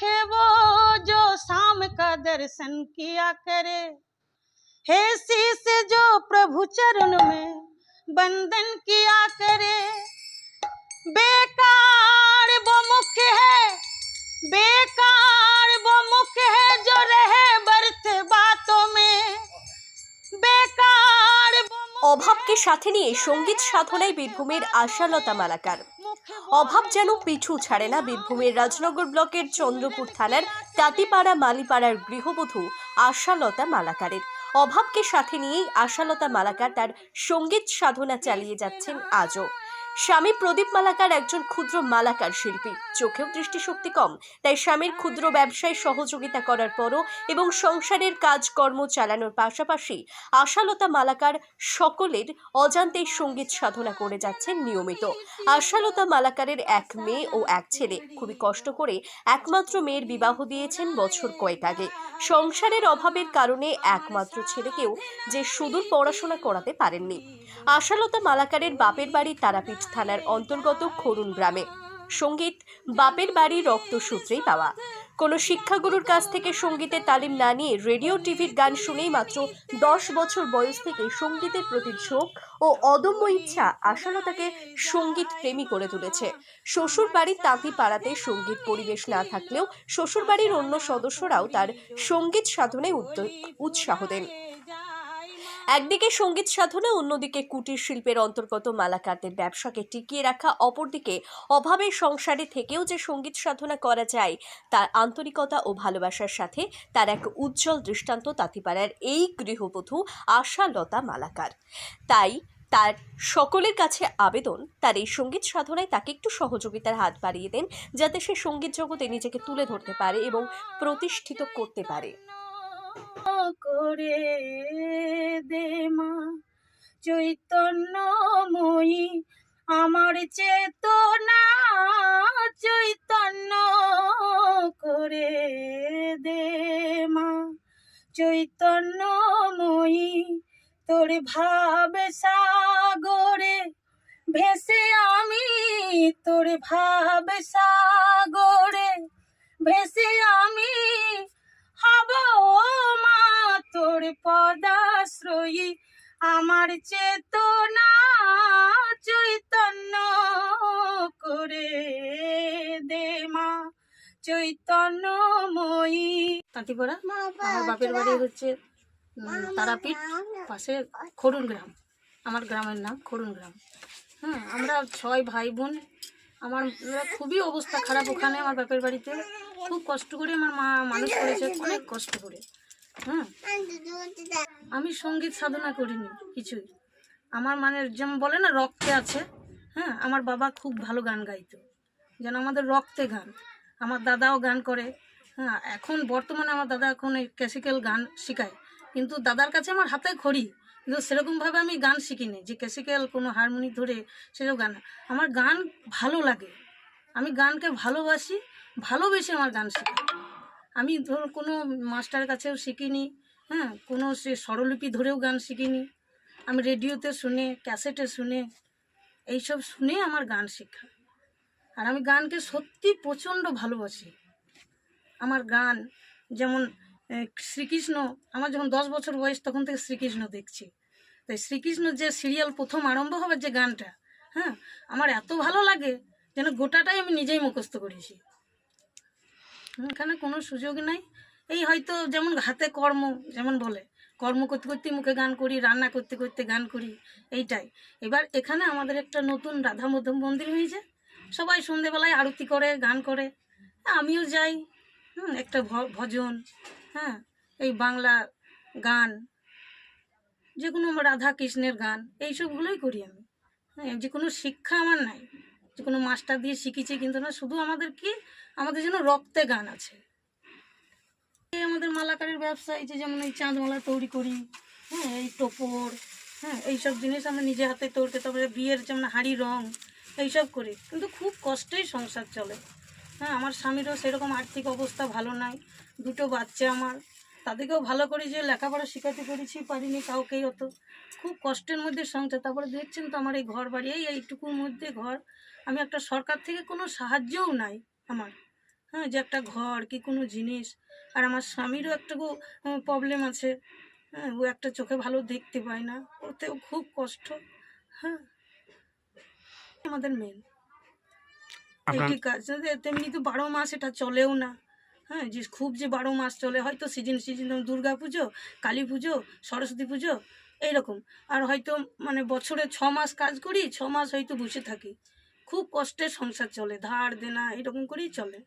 आँखें वो जो शाम का दर्शन किया करे। हे शीस जो प्रभु चरण में बंदन किया करे। बेकार वो मुख्य है, बेकार অভাবকে সাথে নিয়ে সংগীত সাধনায় বীরভূমের আশালতা মালাকার। অভাব যেন পিছু ছাড়ে না বীরভূমের রাজনগর ব্লকের চন্দ্রপুর থানার তাঁতিপাড়া মালিপাড়ার গৃহবধূ আশালতা মালাকারের। অভাবকে সাথে নিয়েই আশালতা মালাকার তার সংগীত সাধনা চালিয়ে যাচ্ছেন আজও। স্বামী প্রদীপ মালাকার একজন ক্ষুদ্র মালাকার শিল্পী। চোখেও দৃষ্টিশক্তি কম, তাই স্বামীর ক্ষুদ্র ব্যবসায় সহযোগিতা করার পরও এবং সংসারের কাজকর্ম চালানোর পাশাপাশি আশালতা মালাকার সকলের অজান্তেই সংগীত সাধনা করে যাচ্ছেন নিয়মিত। আশালতা মালাকারের এক মেয়ে ও এক ছেলে খুবই কষ্ট করে একমাত্র মেয়ের বিবাহ দিয়েছেন বছর কয়েক আগে। সংসারের অভাবের কারণে একমাত্র ছেলেকেও যে সুদূর পড়াশোনা করাতে পারেননি। আশালতা মালাকারের বাপের বাড়ি তারাপীঠ থানার অন্তর্গত খরুন গ্রামে। সংগীত, বাপের বাড়ি রক্তসূত্রেই পাওয়া। কোনো শিক্ষাগুরুর কাছ থেকে সঙ্গীতের তালিম না নিয়ে রেডিও, টিভির গান শুনেই মাত্র দশ বছর বয়স থেকে সঙ্গীতের প্রতি ঝোঁক ও অদম্য ইচ্ছা আশালতাকে সংগীত প্রেমী করে তুলেছে। শ্বশুর বাড়ির তাঁতি পাড়াতে সংগীত পরিবেশ না থাকলেও শ্বশুর বাড়ির অন্য সদস্যরাও তার সংগীত সাধনায় উদ্য- উৎসাহ দেন। একদিকে সংগীত সাধনা, অন্যদিকে কুটির শিল্পের অন্তর্গত মালাকারদের ব্যবসাকে টিকিয়ে রাখা, অপরদিকে অভাবের সংসারে থেকেও যে সংগীত সাধনা করা যায়, তার আন্তরিকতা ও ভালোবাসার সাথে তার এক উজ্জ্বল দৃষ্টান্ত তাঁতিপাড়ার এই গৃহবধূ আশালতা মালাকার তাই তার সকলের কাছে আবেদন, তার এই সংগীত সাধনায় তাকে একটু সহযোগিতার হাত বাড়িয়ে দেন, যাতে সে সংগীত জগতে নিজেকে তুলে ধরতে পারে এবং প্রতিষ্ঠিত করতে পারে। করে দে মা। চৈতন্যময়ী, আমার চেতনা চৈতন্য করে দে মা। চৈতন্যময়ী, তোর ভাবে সাগরে ভেসে আমি, তোর ভাবে সাগরে ভেসে আমি হব মা। তোর পদাশ্রয়ী আমার চেতনা চৈতন্য করে দে মা চৈতন্যময়ী। তাঁতিপাড়া আমার বাপের বাড়ি হচ্ছে তারাপীঠ পাশে খরুন গ্রাম। আমার গ্রামের নাম খরুন গ্রাম। হ্যাঁ আমরা ছয় ভাই বোন আমার খুবই অবস্থা খারাপ ওখানে আমার বাপের বাড়িতে। খুব কষ্ট করে আমার মা মানুষ করেছে অনেক কষ্ট করে। হ্যাঁ। আমি সংগীত সাধনা করিনি, কিছুই। আমার মানে যেমন বলে না, রক্তে আছে। হ্যাঁ আমার বাবা খুব ভালো গান গাইতো। যেন আমাদের রক্তে গান। আমার দাদাও গান করে। হ্যাঁ এখন বর্তমানে আমার দাদা এখন এই ক্লাসিক্যাল গান শেখায়। কিন্তু দাদার কাছে আমার হাতে খড়ি কিন্তু সেরকমভাবে আমি গান শিখিনি যে ক্লাসিক্যাল কোনো হারমোনি ধরে সেসব গান। আমার গান ভালো লাগে। আমি গানকে ভালোবাসি, ভালোবেসে আমার গান শেখা। আমি ধর কোনো মাস্টারের কাছেও শিখিনি হ্যাঁ কোনো সে স্বরলিপি ধরেও গান শিখিনি। আমি রেডিওতে শুনে, ক্যাসেটে শুনে, এইসব শুনে আমার গান শেখা। আর আমি গানকে সত্যি প্রচণ্ড ভালোবাসি। আমার গান যেমন শ্রীকৃষ্ণ, আমার যখন দশ বছর বয়স তখন থেকে শ্রীকৃষ্ণ দেখছি। তাই শ্রীকৃষ্ণ যে সিরিয়াল প্রথম আরম্ভ হবে যে গানটা হ্যাঁ আমার এত ভালো লাগে যেন গোটাটাই আমি নিজেই মুখস্থ করেছি। এখানে কোনো সুযোগ নাই। এই হয়তো যেমন হাতে কর্ম, যেমন বলে, কর্ম করতে করতে মুখে গান করি, রান্না করতে করতে গান করি, এইটাই। এবার এখানে আমাদের একটা নতুন রাধা মধ্যম মন্দির হয়েছে। সবাই সন্ধেবেলায় আরতি করে, গান করে। আমিও যাই, হুম, একটা ভজন হ্যাঁ এই বাংলা গান যে কোনো রাধা কৃষ্ণের গান, এইসবগুলোই করি আমি। হ্যাঁ যে কোনো শিক্ষা আমার নাই। যে কোনো মাস্টার দিয়ে শিখেছি কিন্তু না, শুধু আমাদের কি? আমাদের যেন রক্তে গান আছে। আমাদের মালাকারের ব্যবসা, এই যেমন এই চাঁদমালা তৈরি করি হ্যাঁ এই টোপর হ্যাঁ এইসব জিনিস আমরা নিজে হাতে তৈরি তারপরে বিয়ের যেমন হাড়ি রং এইসব করি। কিন্তু খুব কষ্টেই সংসার চলে। হ্যাঁ আমার স্বামীরও সেরকম আর্থিক অবস্থা ভালো নাই, দুটো বাচ্চা আমার। তাদেরকেও ভালো করে যে লেখাপড়া শেখাতে পেরেছি, পারিনি কাউকেই অত। খুব কষ্টের মধ্যে সংসার। তারপরে দেখছেন তো আমার এই ঘর বাড়ি এই এইটুকুর মধ্যে ঘর। আমি একটা সরকার থেকে কোনো সাহায্যও নাই আমার। হ্যাঁ যে একটা ঘর কি কোনো জিনিস। আর আমার স্বামীরও একটু প্রবলেম আছে। হ্যাঁ ও একটা চোখে ভালো দেখতে পায় না। ওতেও খুব কষ্ট। হ্যাঁ আমাদের মেন একটি কাজ। তেমনি তো বারো মাস এটা চলেও না। হ্যাঁ যে খুব যে বারো মাস চলে হয়তো সিজন সিজন দুর্গা পুজো কালী পুজো সরস্বতী পুজো এইরকম। আর হয়তো মানে বছরে ছ মাস কাজ করি ছ মাস হয়তো বসে থাকি। খুব কষ্টের সংসার চলে ধার দেনা এরকম করেই চলে।